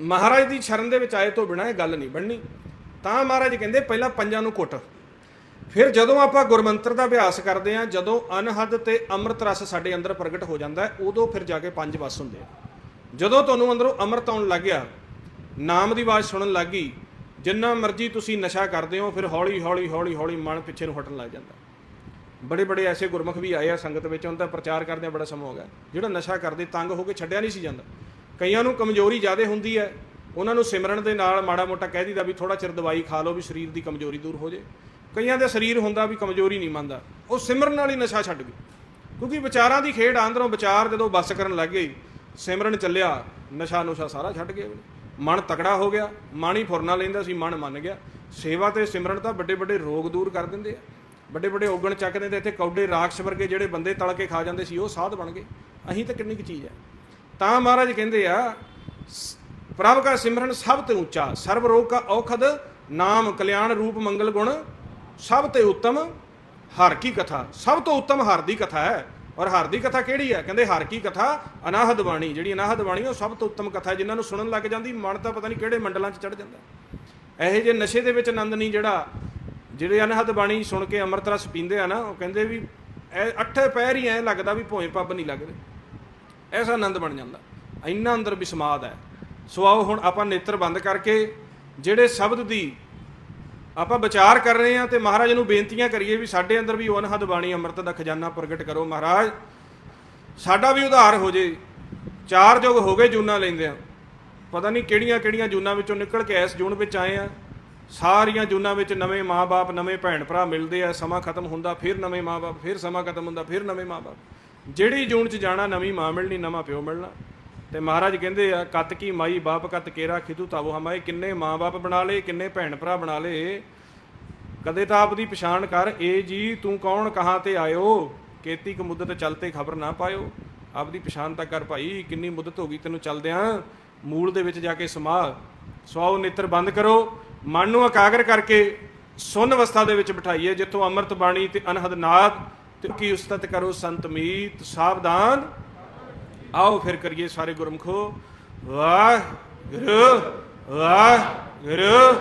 ਮਹਾਰਾਜ ਦੀ ਸ਼ਰਨ ਦੇ ਵਿੱਚ ਆਏ ਤੋਂ ਬਿਨਾਂ ਇਹ ਗੱਲ ਨਹੀਂ ਬਣਨੀ। ਤਾਂ ਮਹਾਰਾਜ ਕਹਿੰਦੇ, ਪਹਿਲਾਂ ਪੰਜਾਂ ਨੂੰ ਕੁੱਟ। ਫਿਰ ਜਦੋਂ ਆਪਾਂ ਗੁਰਮੰਤਰ ਦਾ ਅਭਿਆਸ ਕਰਦੇ ਹਾਂ, ਜਦੋਂ ਅਨਹਦ ਤੇ ਅੰਮ੍ਰਿਤ ਰਸ ਸਾਡੇ ਅੰਦਰ ਪ੍ਰਗਟ ਹੋ ਜਾਂਦਾ ਹੈ, ਉਦੋਂ ਫਿਰ ਜਾ ਕੇ ਪੰਜ ਵਸ ਹੁੰਦੇ ਆ। ਜਦੋਂ ਤੁਹਾਨੂੰ ਅੰਦਰੋਂ ਅੰਮ੍ਰਿਤ ਆਉਣ ਲੱਗ ਗਿਆ, ਨਾਮ ਦੀ ਆਵਾਜ਼ ਸੁਣਨ ਲੱਗ ਗਈ, ਜਿੰਨਾ ਮਰਜ਼ੀ ਤੁਸੀਂ ਨਸ਼ਾ ਕਰਦੇ ਹੋ, ਫਿਰ ਹੌਲੀ ਹੌਲੀ ਹੌਲੀ ਹੌਲੀ ਮਨ ਪਿੱਛੇ ਨੂੰ ਹਟਣ ਲੱਗ ਜਾਂਦਾ। ਬੜੇ ਬੜੇ ਐਸੇ ਗੁਰਮੁਖ ਵੀ ਆਏ ਆ ਸੰਗਤ ਵਿੱਚ, ਉਹਨਾਂ ਦਾ ਪ੍ਰਚਾਰ ਕਰਦੇ ਬੜਾ ਸਮਾਂ ਹੋ ਗਿਆ। ਜਿਹੜਾ ਨਸ਼ਾ ਕਰਦੇ, ਤੰਗ ਹੋ ਕੇ ਛੱਡਿਆ ਨਹੀਂ ਸੀ ਜਾਂਦਾ। ਕਈਆਂ ਨੂੰ ਕਮਜ਼ੋਰੀ ਜ਼ਿਆਦਾ ਹੁੰਦੀ ਹੈ ਉਹਨਾਂ ਨੂੰ ਸਿਮਰਨ ਦੇ ਨਾਲ ਮਾੜਾ ਮੋਟਾ ਕਹਿ ਦਿੰਦਾ ਵੀ ਥੋੜਾ ਚਿਰ ਦਵਾਈ ਖਾ ਲਓ ਵੀ ਸਰੀਰ ਦੀ ਕਮਜ਼ੋਰੀ ਦੂਰ ਹੋ ਜੇ। ਕਈਆਂ ਦਾ ਸਰੀਰ ਹੁੰਦਾ ਵੀ ਕਮਜ਼ੋਰੀ ਨਹੀਂ ਮੰਨਦਾ। ਉਹ ਸਿਮਰਨ ਨਾਲ ਹੀ ਨਸ਼ਾ ਛੱਡ ਗਏ। ਕਿਉਂਕਿ ਵਿਚਾਰਾਂ ਦੀ ਖੇਡ ਆ, ਵਿਚਾਰ ਜਦੋਂ ਬਸ ਕਰਨ ਲੱਗ ਗਏ ਸਿਮਰਨ ਚੱਲਿਆ ਨਸ਼ਾ ਨੁਸ਼ਾ ਸਾਰਾ ਛੱਡ ਗਿਆ ਮਨ ਤਕੜਾ ਹੋ ਗਿਆ ਮਨ ਹੀ ਫੁਰਨਾ ਲੈਂਦਾ ਸੀ ਮਨ ਮੰਨ ਗਿਆ। ਸੇਵਾ ਤੇ ਸਿਮਰਨ ਤਾਂ ਵੱਡੇ ਵੱਡੇ ਰੋਗ ਦੂਰ ਕਰ ਦਿੰਦੇ ਆ। ਵੱਡੇ ਵੱਡੇ ਔਗਣ ਚੱਕ ਦਿੰਦੇ ਇੱਥੇ ਕੌਡੇ ਰਾਖਸ਼ ਵਰਗੇ ਜਿਹੜੇ ਬੰਦੇ ਤਲ ਕੇ ਖਾ ਜਾਂਦੇ ਸੀ ਉਹ ਸਾਧ ਬਣ ਗਏ। ਅਸੀਂ ਤਾਂ ਕਿੰਨੀ ਕੁ ਚੀਜ਼ ਹੈ। ਤਾਂ ਮਹਾਰਾਜ ਕਹਿੰਦੇ ਆ ਸ- ਪ੍ਰਭ ਕਾ ਸਿਮਰਨ ਸਭ ਤੋਂ ਉੱਚਾ, ਸਰਬ ਰੋਗ ਕਾ ਔਖਦ, ਨਾਮ ਕਲਿਆਣ ਰੂਪ ਮੰਗਲ ਗੁਣ, ਸਭ ਤੋਂ ਉੱਤਮ ਹਰ ਕੀ ਕਥਾ। ਸਭ ਤੋਂ ਉੱਤਮ ਹਰ ਦੀ ਕਥਾ ਹੈ। ਔਰ ਹਰ ਦੀ ਕਥਾ ਕਿਹੜੀ ਹੈ? ਕਹਿੰਦੇ ਹਰ ਕੀ ਕਥਾ ਅਨਾਹਦ ਬਾਣੀ, ਜਿਹੜੀ ਅਨਾਹਦ ਬਾਣੀ ਉਹ ਸਭ ਤੋਂ ਉੱਤਮ ਕਥਾ ਜਿਨ੍ਹਾਂ ਨੂੰ ਸੁਣਨ ਲੱਗ ਜਾਂਦੀ, ਮਨ ਤਾਂ ਪਤਾ ਨਹੀਂ ਕਿਹੜੇ ਮੰਡਲਾਂ 'ਚ ਚੜ ਜਾਂਦਾ। ਇਹੋ ਜਿਹੇ ਨਸ਼ੇ ਦੇ ਵਿੱਚ ਆਨੰਦ ਨਹੀਂ ਜਿਹੜਾ, ਜਿਹੜੇ ਅਨਹਦ ਬਾਣੀ ਸੁਣ ਕੇ ਅੰਮ੍ਰਿਤ ਰਸ ਪੀਂਦੇ ਆ ਨਾ, ਉਹ ਕਹਿੰਦੇ ਵੀ ਇਹ ਅੱਠੇ ਪੈਰ ਹੀ ਐ ਲੱਗਦਾ ਵੀ ਭੋਏ ਪੱਬ ਨਹੀਂ ਲੱਗਦੇ। ਐਸਾ ਆਨੰਦ ਬਣ ਜਾਂਦਾ। ਇੰਨਾ ਅੰਦਰ ਬਿਸਮਾਦ ਹੈ। ਸੋ ਆਓ ਹੁਣ ਆਪਾਂ ਨੇਤਰ ਬੰਦ ਕਰਕੇ ਜਿਹੜੇ ਸ਼ਬਦ ਦੀ ਆਪਾਂ ਵਿਚਾਰ ਕਰ ਰਹੇ ਹਾਂ ਤੇ ਮਹਾਰਾਜ ਨੂੰ ਬੇਨਤੀਆਂ ਕਰੀਏ ਵੀ ਸਾਡੇ ਅੰਦਰ ਵੀ ਉਹ ਅਨਹਦ ਬਾਣੀ ਅੰਮ੍ਰਿਤ ਦਾ ਖਜ਼ਾਨਾ ਪ੍ਰਗਟ ਕਰੋ ਮਹਾਰਾਜ। ਸਾਡਾ ਵੀ ਉਧਾਰ ਹੋ ਜੇ। ਚਾਰ ਯੁਗ ਹੋ ਗਏ ਜੂਨਾ ਲੈਂਦੇ ਆ ਪਤਾ ਨਹੀਂ ਕਿਹੜੀਆਂ ਕਿਹੜੀਆਂ ਜੂਨਾਂ ਵਿੱਚੋਂ ਨਿਕਲ ਕੇ ਇਸ ਜੂਨ ਵਿੱਚ ਆਏ ਆ। ਸਾਰੀਆਂ ਜੂਨਾਂ ਵਿੱਚ ਨਵੇਂ ਮਾਪੇ ਨਵੇਂ ਭੈਣ ਭਰਾ ਮਿਲਦੇ ਆ। ਸਮਾਂ ਖਤਮ ਹੁੰਦਾ, ਫਿਰ ਨਵੇਂ ਮਾਪੇ ਫਿਰ ਸਮਾਂ ਖਤਮ ਹੁੰਦਾ, ਫਿਰ ਨਵੇਂ ਮਾਪੇ ਜਿਹੜੀ ਜੂਨ 'ਚ ਜਾਣਾ, ਨਵੀਂ ਮਾਂ ਮਿਲਣੀ, ਨਵਾਂ ਪਿਓ ਮਿਲਣਾ। ਤੇ ਮਹਾਰਾਜ ਕਹਿੰਦੇ ਆ, ਕਤ ਕੀ ਮਾਈ, ਬਾਪ ਕਤ ਕੇਰਾ, ਖਿਦੂ ਤਾਵੋ ਹਮਾਏ। ਕਿੰਨੇ ਮਾਂ-ਬਾਪ ਬਣਾ ਲਏ, ਕਿੰਨੇ ਭੈਣ ਭਰਾ ਬਣਾ ਲਏ। ਕਦੇ ਤਾਂ ਆਪ ਦੀ ਪਛਾਣ ਕਰ, ਏ ਜੀ, ਤੂੰ ਕੌਣ, ਕਹਾਂ ਤੇ ਆਇਓ? ਕੇਤੀ ਕੁ ਮੁੱਦਤ ਚਲਤੇ ਖਬਰ ਨਾ ਪਾਇਓ। ਆਪਦੀ ਪਛਾਣ ਤਾਂ ਕਰ ਭਾਈ, ਕਿੰਨੀ ਮੁੱਦਤ ਹੋ ਗਈ ਤੈਨੂੰ ਚਲਦਿਆਂ। ਮੂਲ ਦੇ ਵਿੱਚ ਜਾ ਕੇ ਸਮਾ ਸਵਾਉ ਨੇਤਰ ਬੰਦ ਕਰੋ। ਮਨ ਨੂੰ ਇਕਾਗਰ ਕਰਕੇ ਸੁਨ ਅਵਸਥਾ ਦੇ ਵਿੱਚ ਬਿਠਾਈਏ, ਜਿੱਥੋਂ ਅੰਮ੍ਰਿਤ ਬਾਣੀ ਤੇ ਅਨਹਦ ਨਾਦ ਤੇ ਕੀ ਉਸਤਤ ਕਰੋ ਸੰਤ ਮੀਤ ਸਾਵਧਾਨ? ਆਓ ਫਿਰ ਕਰੀਏ ਸਾਰੇ ਗੁਰਮਖੋ। ਵਾਹਿਗੁਰੂ ਵਾਹਿਗੁਰੂ।